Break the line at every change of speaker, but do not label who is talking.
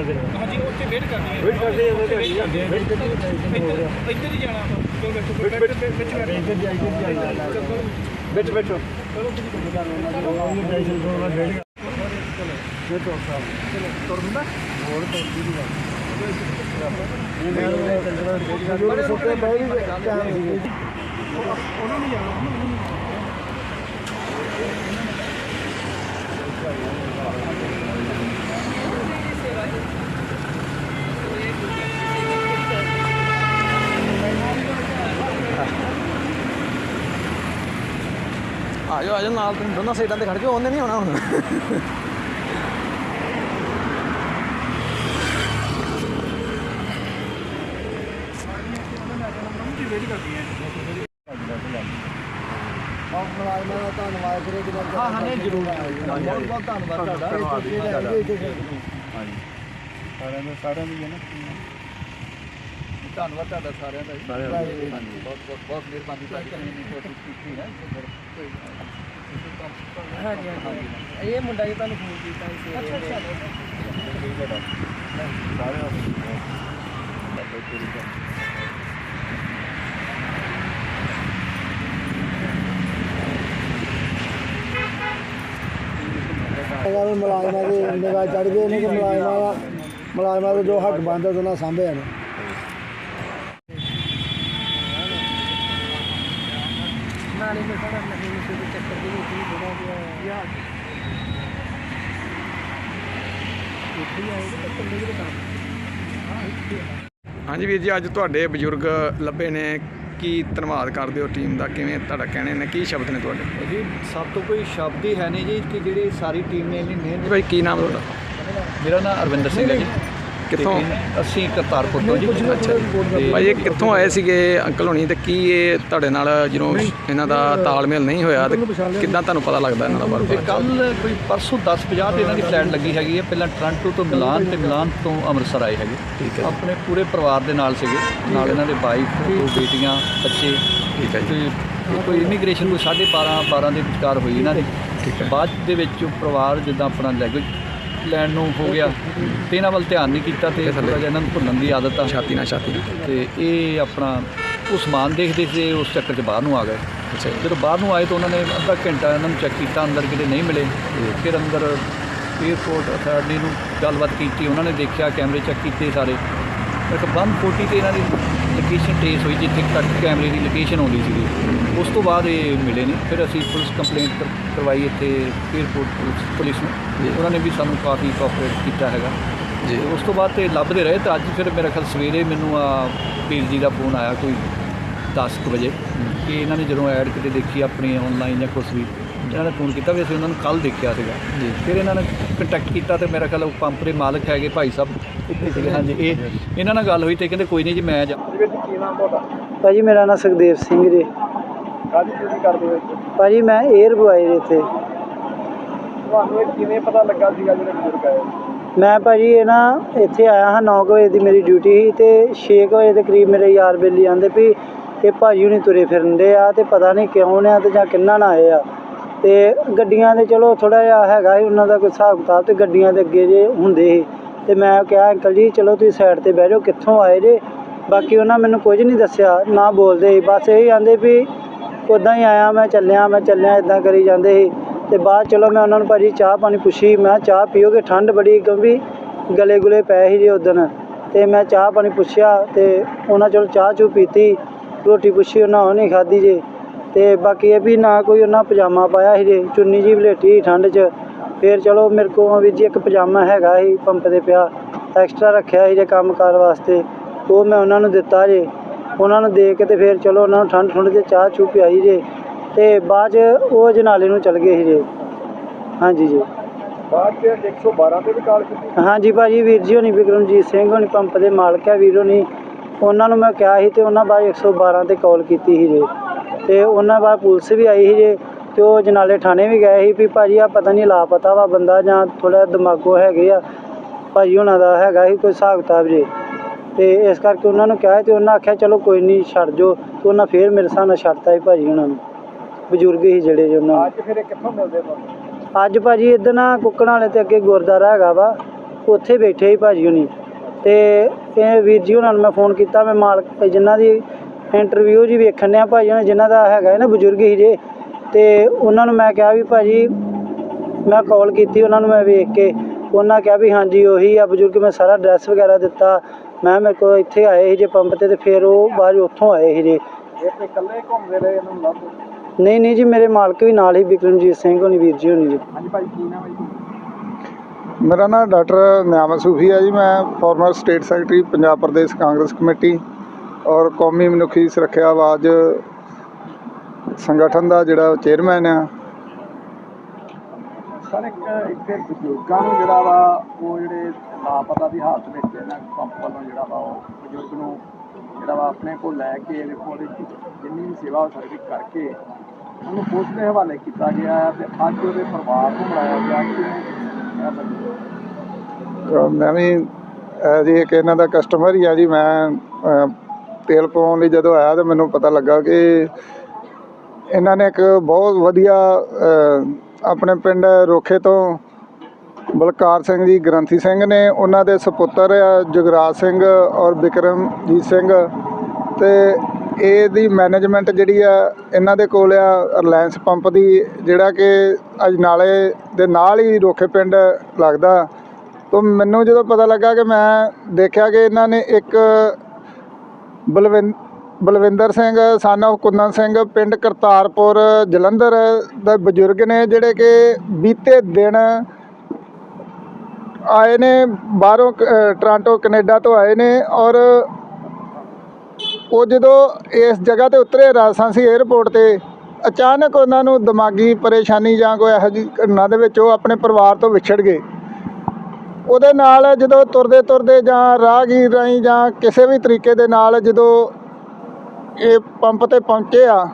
Wait ਕਰਦੇ ਰਹੇ
ਹਾਂਜੀ ਉੱਥੇ ਵੇਟ ਕਰਨੀ ਹੈ
ਵੇਟ ਕਰਦੇ ਜਦੋਂ ਦਿਹਾੜੀ ਜਾਂਦੇ ਆ ਵੇਟ ਕਰਦੇ
ਇੱਧਰ ਹੀ ਜਾਣਾ ਚਲੋ ਬੈਠੋ
ਵਿੱਚ
ਬੈਠੋ
ਵਿੱਚ
ਵਿੱਚ ਬੈਠੋ।
ਇੱਧਰ ਜਾਈ ਇੱਧਰ ਜਾਈ। ਵਿੱਚ ਵਿੱਚ ਉਹ ਟੈਸ਼ਨ ਤੋਂ ਬਾਅਦ ਵੇਟ ਇਹ ਤੋਂ ਸਾਹ ਚਲੋ। ਤੁਰ ਦਿੰਦਾ ਹੋਰ ਤੁਰ ਦੀ ਗੱਲ ਇਹ ਮੈਂ ਉਹ ਸੁੱਤੇ ਬਹਿ ਸੀ
ਉਹਨਾਂ ਨੂੰ ਜਾਣਾ।
ਆ ਜਾਓ ਨਾਲ ਤੁਸੀਂ ਦੋਨਾਂ ਸਾਈਡਾਂ ਤੇ ਖੜ ਜਾਓ ਉਹਨੇ ਨਹੀਂ ਆਉਣਾ ਹੁਣ।
ਧੰਨਵਾਦ ਕਰੇ
ਹਾਂ, ਹਾਂ, ਨਹੀਂ, ਜ਼ਰੂਰ।
ਬਹੁਤ ਬਹੁਤ ਧੰਨਵਾਦ ਤੁਹਾਡਾ।
ਜੀ, ਹਾਂਜੀ।
ਸਾਰਿਆਂ ਦਾ ਸਾਰਿਆਂ ਦੀ ਹੈ ਨਾ।
ਧੰਨਵਾਦ ਤੁਹਾਡਾ ਸਾਰਿਆਂ ਦਾ
ਸਾਰਿਆਂ ਦਾ।
ਹਾਂਜੀ ਬਹੁਤ ਬਹੁਤ ਬਹੁਤ ਮਿਹਰਬਾਨੀ ਤੁਹਾਡੀ। ਕੀਤੀ ਹੈ।
ਹਾਂਜੀ ਹਾਂਜੀ। ਇਹ ਮੁੰਡਾ ਜੀ ਤੁਹਾਨੂੰ ਫੋਨ ਕੀਤਾ ਸੀ ਅੱਛਾ ਅੱਛਾ।
ਅਗਰ ਮੁਲਾਜ਼ਮਾਂ ਦੇ ਨਿਗਾਹ ਚੜ ਗਏ ਨੇ ਕਿ ਮੁਲਾਜ਼ਮਾਂ ਦਾ ਮੁਲਾਜ਼ਮਾਂ ਦੇ ਜੋ ਹੱਕ ਬਣਦਾ ਉਹਨਾਂ ਸਾਂਭੇ ਨੇ।
ਨਾਲੇ ਮੈਂ ਸਾਡਾ ਨਹੀਂ ਨਹੀਂ ਕੋਈ ਚੱਕਰ ਦੀ ਨਹੀਂ ਬੜਾ ਗਿਆ ਇੱਥੇ ਆਏ ਤਾਂ ਕੱਲੇ ਦੇ ਕੰਮ
ਹਾਂਜੀ ਵੀਰ ਜੀ ਅੱਜ ਤੁਹਾਡੇ ਬਜ਼ੁਰਗ ਲੱਭੇ ਨੇ। ਕੀ ਧੰਨਵਾਦ ਕਰਦੇ ਹੋ ਟੀਮ ਦਾ? ਕਿਵੇਂ ਤੁਹਾਡਾ ਕਹਿਣੇ ਨੇ? ਕੀ ਸ਼ਬਦ ਨੇ ਤੁਹਾਡੇ?
ਜੀ ਸਭ ਤੋਂ ਕੋਈ ਸ਼ਬਦ ਹੀ ਹੈ ਨਹੀਂ ਜੀ ਕਿ ਜਿਹੜੀ ਸਾਰੀ ਟੀਮ ਨੇ ਇੰਨੀ ਮਿਹਨਤ
ਭਾਈ ਕੀ ਨਾਮ ਤੁਹਾਡਾ?
ਮੇਰਾ ਨਾਮ ਅਰਵਿੰਦਰ ਸਿੰਘ ਹੈ ਜੀ।
ਕਿੱਥੋਂ?
ਅਸੀਂ ਕਰਤਾਰਪੁਰ ਤੋਂ ਜੀ।
ਅੱਛਾ ਜੀ। ਭਾਈ ਇਹ ਕਿੱਥੋਂ ਆਏ ਸੀਗੇ ਅੰਕਲ ਹੋਣੀ? ਤੇ ਕੀ ਇਹ ਤੁਹਾਡੇ ਨਾਲ ਜਦੋਂ ਇਹਨਾਂ ਦਾ ਤਾਲਮੇਲ ਨਹੀਂ ਹੋਇਆ ਤੇ ਕਿੱਦਾਂ ਤੁਹਾਨੂੰ ਪਤਾ ਲੱਗਦਾ ਇਹਨਾਂ ਦਾ ਬਾਰੇ?
ਕੱਲ ਕੋਈ ਪਰਸੋਂ 10:50 ਤੇ ਇਹਨਾਂ ਦੀ ਫਲਾਈਟ ਲੱਗੀ ਹੈਗੀ ਹੈ। ਪਹਿਲਾਂ ਟੋਰਾਂਟੋ ਤੋਂ ਮਿਲਾਨ ਤੇ ਮਿਲਾਨ ਤੋਂ ਅੰਮ੍ਰਿਤਸਰ ਆਏ ਹੈਗੇ।
ਠੀਕ ਹੈ
ਆਪਣੇ ਪੂਰੇ ਪਰਿਵਾਰ ਦੇ ਨਾਲ ਸੀਗੇ। ਨਾਲ ਇਹਨਾਂ ਦੇ ਵਾਈਫ ਦੋ ਬੇਟੀਆਂ ਬੱਚੇ
ਠੀਕ ਹੈ ਜੀ।
ਕੋਈ ਇਮੀਗ੍ਰੇਸ਼ਨ ਕੋਈ 12:30 12 ਦੇ ਵਿਚਕਾਰ ਹੋਈ ਇਹਨਾਂ ਦੀ। ਬਾਅਦ ਦੇ ਵਿੱਚ ਉਹ ਪਰਿਵਾਰ ਜਿੱਦਾਂ ਆਪਣਾ ਲੈਂਗੁਏਜ ਲੈਣ ਨੂੰ ਹੋ ਗਿਆ। ਤੇ ਇਹਨਾਂ ਵੱਲ ਧਿਆਨ ਨਹੀਂ ਕੀਤਾ ਤੇ ਜਿਹਾ ਇਹਨਾਂ ਨੂੰ ਭੁੱਲਣ ਦੀ ਆਦਤ ਆ।
ਛਾਤੀ ਨਾਲ ਛਾਤੀ
ਤੇ ਇਹ ਆਪਣਾ ਉਹ ਸਮਾਨ ਦੇਖਦੇ ਸੀ ਉਸ ਚੱਕਰ 'ਚ ਬਾਹਰ ਨੂੰ ਆ ਗਏ। ਜਦੋਂ ਬਾਹਰ ਨੂੰ ਆਏ ਤਾਂ ਉਹਨਾਂ ਨੇ ਅੱਧਾ ਘੰਟਾ ਇਹਨਾਂ ਨੂੰ ਚੈੱਕ ਕੀਤਾ ਅੰਦਰ ਕਿਤੇ ਨਹੀਂ ਮਿਲੇ। ਫਿਰ ਅੰਦਰ 에어ਪੋਰਟ ਅਥਾਰਟੀ ਨੂੰ ਗੱਲਬਾਤ ਕੀਤੀ ਉਹਨਾਂ ਨੇ ਦੇਖਿਆ ਕੈਮਰੇ ਚੈੱਕ ਕੀਤੇ ਸਾਰੇ। ਇੱਕ 140 ਤੇ ਇਹਨਾਂ ਦੀ ਲੋਕੇਸ਼ਨ ਟੇਸ ਹੋਈ ਜਿੱਥੇ ਤੱਕ ਕੈਮਰੇ ਦੀ ਲੋਕੇਸ਼ਨ ਆਉਂਦੀ ਸੀਗੀ। ਉਸ ਤੋਂ ਬਾਅਦ ਇਹ ਮਿਲੇ ਨਹੀਂ। ਫਿਰ ਅਸੀਂ ਪੁਲਿਸ ਕੰਪਲੇਂਟ ਕਰ- ਕਰਵਾਈ ਇੱਥੇ 에어ਪੋਰਟ ਪੁਲਿਸ। ਨੂੰ। ਉਹਨਾਂ ਨੇ ਵੀ ਸਾਨੂੰ ਕਾਫੀ ਕੋਆਪਰੇਟ ਕੀਤਾ ਹੈਗਾ।
ਜੀ।
ਉਸ ਤੋਂ ਬਾਅਦ ਤੇ ਲੱਭਦੇ ਰਹੇ ਤਾਂ ਅੱਜ ਫਿਰ ਮੇਰੇ ਖਿਆਲ ਸਵੇਰੇ ਮੈਨੂੰ ਆ ਵੀਰ ਜੀ ਦਾ ਫੋਨ ਆਇਆ ਕੋਈ 10 ਕੁ ਵਜੇ। ਕਿ ਇਹਨਾਂ ਨੇ ਜਦੋਂ ਐਡ ਕਿਤੇ ਦੇਖੀ ਆਪਣੀ ਆਨਲਾਈਨ ਜਾਂ ਕੁਝ ਵੀ ਇਹਨਾਂ ਨੇ ਫੋਨ ਕੀਤਾ ਵੀ ਅਸੀਂ ਉਹਨਾਂ ਨੂੰ ਕੱਲ ਦੇਖਿਆ ਸੀਗਾ।
ਜੀ।
ਫਿਰ ਇਹਨਾਂ ਨੇ ਕੰਟੈਕਟ ਕੀਤਾ ਤੇ ਮੇਰਾ ਖਿਆਲ ਉਹ ਪੰਪ ਦੇ ਮਾਲਕ ਹੈਗੇ ਭਾਈ ਸਾਹਿਬ ਇੱਥੇ ਸੀਗੇ। ਹਾਂਜੀ ਇਹ ਇਹਨਾਂ ਨਾਲ ਗੱਲ ਹੋਈ ਤੇ ਕਹਿੰਦੇ ਕੋਈ ਨਹੀਂ ਜੀ ਮੈਂ ਜਾ
ਭਾਜੀ ਮੇਰਾ ਨਾਮ ਸੁਖਦੇਵ ਸਿੰਘ ਜੀ।
ਕਾਹਦੀ ਡਿਊਟੀ ਕਰਦੇ ਹੋ?
ਭਾਜੀ ਮੈਂ 에ਅਰ ਬੁਆਏ ਜੀ ਇੱਥੇ।
ਤੁਹਾਨੂੰ ਇਹ ਕਿਵੇਂ ਪਤਾ ਲੱਗਾ ਸੀਗਾ ਜਿਹੜੇ ਬਜ਼ੁਰਗ ਆਏ
ਮੈਂ ਭਾਜੀ ਇਹ ਨਾ ਇੱਥੇ ਆਇਆ ਹਾਂ 9 ਵਜੇ ਦੀ ਮੇਰੀ ਡਿਊਟੀ ਸੀ ਤੇ 6 ਵਜੇ ਦੇ ਕਰੀਬ ਮੇਰੇ ਯਾਰ ਬੇਲੀ ਆਂਦੇ ਵੀ ਇਹ ਭਾਜੀ ਹੁਣੀ ਤੁਰੇ ਫਿਰਨਦੇ ਆ ਤੇ ਪਤਾ ਨਹੀਂ ਕਿਉਂ ਨੇ ਆ ਤੇ ਜਾਂ ਕਿੰਨਾ ਨਾ ਆਏ ਆ। ਤੇ ਗੱਡੀਆਂ ਦੇ ਚਲੋ ਥੋੜਾ ਜਿਹਾ ਹੈਗਾ ਸੀ, ਉਹਨਾਂ ਦਾ ਕੋਈ ਹਿਸਾਬ ਕਿਤਾਬ ਤੇ ਗੱਡੀਆਂ ਦੇ ਅੱਗੇ ਜੇ ਹੁੰਦੇ ਸੀ। ਤੇ ਮੈਂ ਕਿਹਾ, ਅੰਕਲ ਜੀ, ਚਲੋ ਤੁਸੀਂ ਸਾਈਡ ਤੇ ਬਹਿ ਜਾਓ, ਕਿੱਥੋਂ ਆਏ ਜੇ? ਬਾਕੀ ਉਹਨਾਂ ਮੈਨੂੰ ਕੁਝ ਨਹੀਂ ਦੱਸਿਆ, ਨਾ ਬੋਲਦੇ ਸੀ। ਬਸ ਇਹ ਆਂਦੇ ਵੀ ਉੱਦਾਂ ਹੀ ਆਇਆ, ਮੈਂ ਚੱਲਿਆ ਮੈਂ ਚੱਲਿਆ ਇਦਾਂ ਕਰੀ ਜਾਂਦੇ ਸੀ। ਤੇ ਬਾਅਦ ਚਲੋ ਮੈਂ ਉਹਨਾਂ ਨੂੰ ਭਾਜੀ ਚਾਹ ਪਾਣੀ ਪੁੱਛੀ, ਮੈਂ ਚਾਹ ਪੀਓਗੇ? ਠੰਡ ਬੜੀ ਕਿਉਂਕਿ ਗਲੇ ਗੁਲੇ ਪਏ ਸੀ ਜੇ ਉਦਣ ਤੇ ਮੈਂ ਚਾਹ ਪਾਣੀ ਪੁੱਛਿਆ ਤੇ ਉਹਨਾਂ ਚਲੋ ਚਾਹ ਚੂ ਪੀਤੀ, ਰੋਟੀ ਪੁੱਛੀ, ਉਹਨਾਂ ਉਹ ਨਹੀਂ ਖਾਧੀ ਜੇ। ਤੇ ਬਾਕੀ ਇਹ ਵੀ ਨਾ ਕੋਈ ਉਹਨਾਂ ਪਜਾਮਾ ਪਾਇਆ ਸੀ ਜੇ ਚੁੰਨੀ ਜੀ ਵਲੇਟੀ ਸੀ ਠੰਡ 'ਚ। ਫਿਰ ਚਲੋ ਮੇਰੇ ਕੋਲ ਵੀ ਜੀ ਇੱਕ ਪਜਾਮਾ ਹੈਗਾ ਸੀ ਪੰਪ ਤੇ ਪਿਆ ਐਕਸਟਰਾ ਰੱਖਿਆ ਸੀ ਜੇ ਕੰਮ ਕਾਰ ਵਾਸਤੇ। ਉਹ ਮੈਂ ਉਹਨਾਂ ਨੂੰ ਦਿੱਤਾ ਜੇ। ਉਹਨਾਂ ਨੂੰ ਦੇ ਕੇ ਤੇ ਫਿਰ ਚਲੋ ਉਹਨਾਂ ਨੂੰ ਠੰਡ ਠੰਡ 'ਚ ਚਾਹ ਚੂ ਪਿਆਈ ਜੇ। ਤੇ ਬਾਅਦ 'ਚ ਉਹ ਜਨਾਲੇ ਨੂੰ ਚਲ ਗਏ ਸੀ ਜੇ। ਹਾਂਜੀ ਜੀ।
ਬਾਅਦ ਚ 112 ਤੇ ਵੀ ਕਾਲ ਕੀਤੀ
ਹਾਂਜੀ ਭਾਜੀ ਵੀਰ ਜੀ ਹੋਣੀ ਵਿਕਰਮਜੀਤ ਸਿੰਘ ਹੋਣੀ ਪੰਪ ਦੇ ਮਾਲਕ ਹੈ ਵੀਰ ਹੋਣੀ। ਉਹਨਾਂ ਨੂੰ ਮੈਂ ਕਿਹਾ ਸੀ ਤੇ ਉਹਨਾਂ ਬਾਅਦ 112 ਤੇ ਕਾਲ ਕੀਤੀ ਸੀ ਜੇ। ਤੇ ਉਹਨਾਂ ਬਾਅਦ ਪੁਲਿਸ ਵੀ ਆਈ ਸੀ ਜੇ ਤੇ ਉਹ ਜਨਾਲੇ ਥਾਣੇ ਵੀ ਗਏ ਸੀ ਵੀ ਭਾਜੀ ਆ ਪਤਾ ਨਹੀਂ ਲਾਪਤਾ ਵਾ ਬੰਦਾ ਜਾਂ ਥੋੜਾ ਦਿਮਾਗੋ ਹੈਗੇ ਆ ਭਾਜੀ ਉਹਨਾਂ ਦਾ ਹੈਗਾ ਸੀ ਕੋਈ ਹਿਸਾਬ ਕਿਤਾਬ ਜੇ। ਤੇ ਇਸ ਕਰਕੇ ਉਹਨਾਂ ਨੂੰ ਕਿਹਾ ਤੇ ਉਹਨਾਂ ਆਖਿਆ ਚਲੋ ਕੋਈ ਨਹੀਂ ਛੱਡ ਜੋ ਤੇ ਉਹਨਾਂ ਫੇਰ ਮੇਰੇ ਸਾਹਮਣੇ ਛੱਡਤਾ ਸੀ ਭਾਜੀ ਉਹਨਾਂ ਨੂੰ। ਬਜ਼ੁਰਗ ਸੀ ਜਿਹੜੇ ਜੋ ਉਹਨਾਂ ਨੂੰ।
ਅੱਜ ਫਿਰ ਇਹ ਕਿੱਥੋਂ ਮਿਲਦੇ ਤੁਹਾਨੂੰ?
ਅੱਜ ਭਾਜੀ ਇੱਧਰ ਨਾ ਕੁੱਕੜਾਂ ਵਾਲੇ ਤੇ ਅੱਗੇ ਗੁਰਦੁਆਰਾ ਹੈਗਾ ਵਾ ਉੱਥੇ ਬੈਠੇ ਸੀ ਭਾਜੀ ਹੁਣੀ। ਤੇ ਇਹ ਵੀਰ ਜੀ ਉਹਨਾਂ ਨੂੰ ਮੈਂ ਫੋਨ ਕੀਤਾ ਮੈਂ ਮਾਲਕ ਜਿਨ੍ਹਾਂ ਦੀ ਇੰਟਰਵਿਊ ਜੀ ਵੇਖਣ ਡਿਆ ਭਾਜੀ ਉਹਨਾਂ ਜਿਨ੍ਹਾਂ ਦਾ ਹੈਗਾ ਨਾ ਬਜ਼ੁਰਗ ਹੀ ਜੇ। ਤੇ ਉਹਨਾਂ ਨੂੰ ਮੈਂ ਕਿਹਾ ਵੀ ਭਾਜੀ ਮੈਂ ਕਾਲ ਕੀਤੀ ਉਹਨਾਂ ਨੂੰ ਮੈਂ ਵੇਖ ਕੇ। ਉਹਨਾਂ ਕਿਹਾ ਵੀ ਹਾਂਜੀ ਉਹੀ ਆ ਬਜ਼ੁਰਗ ਮੈਂ ਸਾਰਾ ਐਡਰੈਸ ਵਗੈਰਾ ਦਿੱਤਾ। ਮੈਂ ਮੇਰੇ ਕੋਲ ਇੱਥੇ ਆਏ ਸੀ ਜੇ ਪੰਪ ਤੇ ਤੇ ਫਿਰ ਉਹ ਬਾਅਦ ਉੱਥੋਂ ਆਏ ਸੀ ਜੇ।
ਤੇ ਇਕੱਲੇ ਘੁੰਮਦੇ ਰਹੇ ਇਹਨਾਂ ਨੂੰ ਲੱਭ
ਨਹੀਂ ਨਹੀਂ ਜੀ ਮੇਰੇ ਮਾਲਕ ਵੀ ਨਾਲ ਹੀ ਬਿਕਰਮਜੀਤ ਸਿੰਘ ਹੋਣੀ ਵੀਰ ਜੀ ਹੋਣੀ ਜੀ।
ਹਾਂਜੀ ਭਾਈ ਕੀ ਨਾਮ ਹੈ ਜੀ?
ਮੇਰਾ ਨਾਮ ਡਾਕਟਰ ਨਿਆਮਤ ਸੂਫੀ ਹੈ ਜੀ। ਮੈਂ former state secretary Punjab Pradesh Congress committee. ਔਰ ਕੌਮੀ ਮਨੁੱਖੀ ਸੁਰੱਖਿਆ ਆਵਾਜ਼ ਸੰਗਠਨ ਦਾ ਜਿਹੜਾ ਚੇਅਰਮੈਨ ਆ।
ਸਰ ਇੱਕ ਇੱਥੇ ਬਜ਼ੁਰਗਾਂ ਨੂੰ ਜਿਹੜਾ ਵਾ ਉਹ ਜਿਹੜੇ ਲਾਪਤਾ ਦੀ ਹਾਲਤ ਵਿੱਚ ਇਹਨਾਂ ਪੰਪ ਵੱਲੋਂ ਜਿਹੜਾ ਵਾ ਉਹ ਬਜ਼ੁਰਗ ਨੂੰ ਜਿਹੜਾ ਵਾ ਆਪਣੇ ਕੋਲ ਲੈ ਕੇ ਇਹਦੇ ਕੋਲ ਜਿੰਨੀ ਵੀ ਸੇਵਾ ਹੋ ਸਕਦੀ ਕਰਕੇ ਉਹਨੂੰ ਪੁਲਿਸ ਦੇ ਹਵਾਲੇ ਕੀਤਾ ਗਿਆ ਹੈ ਤੇ ਅੱਜ ਉਹਦੇ ਪਰਿਵਾਰ ਨੂੰ ਮਿਲਾਇਆ ਗਿਆ ਕਿ ਇਹ ਬੰਦੇ
ਅਹ ਮੈਂ ਵੀ ਅਹ ਜੀ ਇੱਕ ਇਹਨਾਂ ਦਾ ਕਸਟਮਰ ਹੀ ਆ ਜੀ ਮੈਂ ਤੇਲ ਪਾਉਣ ਲਈ ਜਦੋਂ ਆਇਆ ਤਾਂ ਮੈਨੂੰ ਪਤਾ ਲੱਗਾ ਕਿ ਇਹਨਾਂ ਨੇ ਇੱਕ ਬਹੁਤ ਵਧੀਆ ਆਪਣੇ ਪਿੰਡ ਰੋਖੇ ਤੋਂ ਬਲਕਾਰ ਸਿੰਘ ਜੀ, ਗ੍ਰੰਥੀ ਸਿੰਘ ਨੇ, ਉਹਨਾਂ ਦੇ ਸੁਪੁੱਤਰ ਆ ਜੁਗਰਾਜ ਸਿੰਘ ਔਰ ਬਿਕਰਮਜੀਤ ਸਿੰਘ ਤੇ ਇਹਦੀ ਮੈਨੇਜਮੈਂਟ ਜਿਹੜੀ ਆ, ਇਹਨਾਂ ਦੇ ਕੋਲ ਆ ਰਿਲਾਇੰਸ ਪੰਪ ਦੀ, ਜਿਹੜਾ ਕਿ ਅਜਨਾਲੇ ਦੇ ਨਾਲ ਹੀ ਰੋਖੇ ਪਿੰਡ ਲੱਗਦਾ। ਤੋਂ ਮੈਨੂੰ ਜਦੋਂ ਪਤਾ ਲੱਗਾ ਕਿ ਮੈਂ ਦੇਖਿਆ ਕਿ ਇਹਨਾਂ ਨੇ ਇੱਕ ਬਲਵਿੰ ਬਲਵਿੰਦਰ ਸਿੰਘ ਸਨ of ਕੁੰਦਨ ਸਿੰਘ ਪਿੰਡ ਕਰਤਾਰਪੁਰ ਜਲੰਧਰ ਦੇ ਬਜ਼ੁਰਗ ਨੇ ਜਿਹੜੇ ਕਿ ਬੀਤੇ ਦਿਨ ਆਏ ਨੇ ਬਾਹਰੋਂ ਕ- ਅ, ਟੋਰਾਂਟੋ ਕੈਨੇਡਾ ਤੋਂ ਆਏ ਨੇ ਔਰ ਉਹ ਜਦੋਂ ਇਸ ਜਗ੍ਹਾ ਤੇ ਉਤਰੇ ਰਾਜਸਾਂਸੀ 에ਅਰਪੋਰਟ ਤੇ ਅਚਾਨਕ ਉਹਨਾਂ ਨੂੰ ਦਿਮਾਗੀ ਪਰੇਸ਼ਾਨੀ ਜਾਂ ਕੋਈ ਇਹੋ ਜਿਹੀ ਘਟਨਾ ਦੇ ਵਿੱਚ ਉਹ ਆਪਣੇ ਪਰਿਵਾਰ ਤੋਂ ਵਿਛੜ ਗਏ। ਉਹਦੇ ਨਾਲ ਜਦੋਂ ਤੁਰਦੇ ਤੁਰਦੇ ਜਾਂ ਰਾਹਗੀਰ ਰਾਹੀਂ ਜਾਂ ਕਿਸੇ ਵੀ ਤਰੀਕੇ ਦੇ ਨਾਲ ਜਦੋਂ ਇਹ ਪੰਪ ਤੇ ਪਹੁੰਚੇ ਆ